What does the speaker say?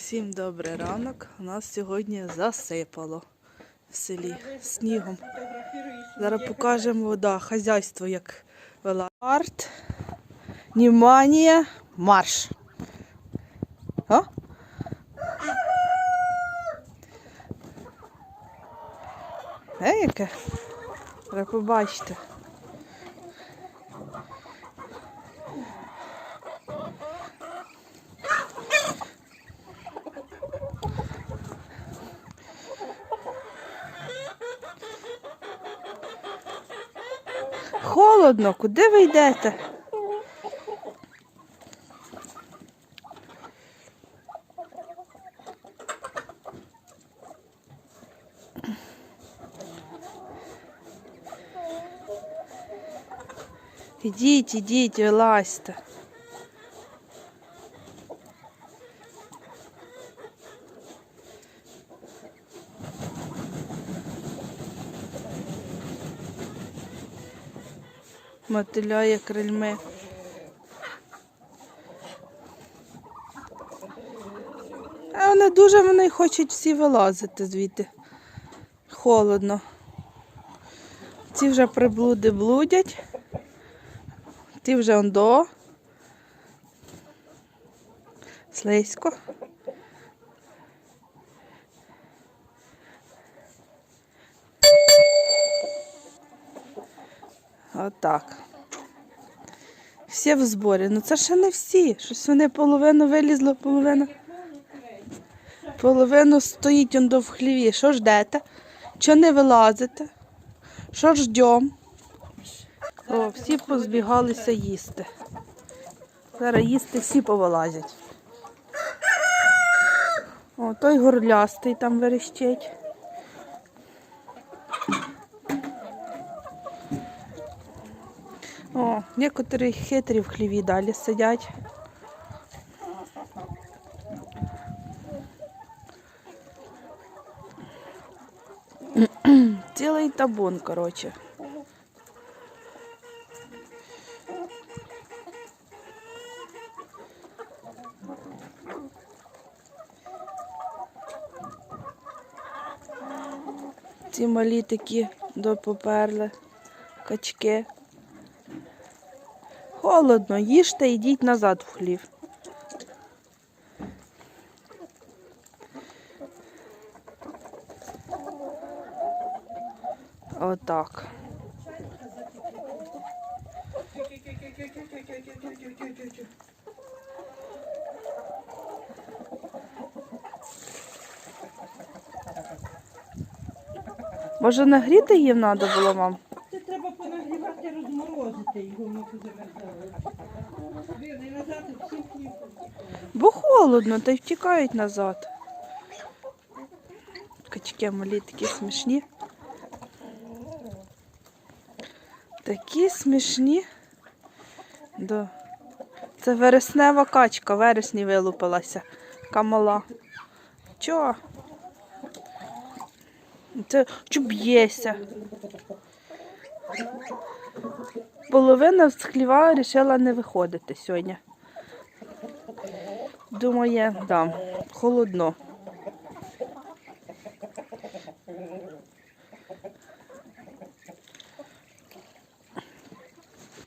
Всім добрий ранок. У нас сьогодні засипало в селі снігом. Зараз покажемо вода, хазяйство як вела. Арт, внимание, марш. О? Е, яке? Ви побачите. Холодно, куди ви йдете? Ідіть, ідіть, вилазьте. Мотиляє крильми. А вони дуже вони хочуть всі вилазити звідти. Холодно. Ці вже приблуди блудять. Ті вже ондо. Слизько. Отак. Всі в зборі. Ну це ще не всі. Щось вони половину вилізло, половина. Половину стоїть он до в хліві. Що ждете? Чого не вилазите? Що ждем? О, всі позбігалися їсти. Зараз їсти всі повилазять. О, той горлястий там верещить. О, некоторі хитрі в хліві далі сидять. Цілий табун, коротше. Ці малі такі допоперли качки. Холодно, їжте, йдіть назад в хлів. Отак. Може нагріти їм треба було, мам? Понагрівати, розморозити його, всі хліб. Бо холодно, та й втікають назад. Качки малі такі смішні. Такі смішні. Да. Це вереснева качка, вересні вилупилася. Така мала. Чо? Це чо б'єся? Половина з хліва вирішила не виходити сьогодні. Думає, да, холодно.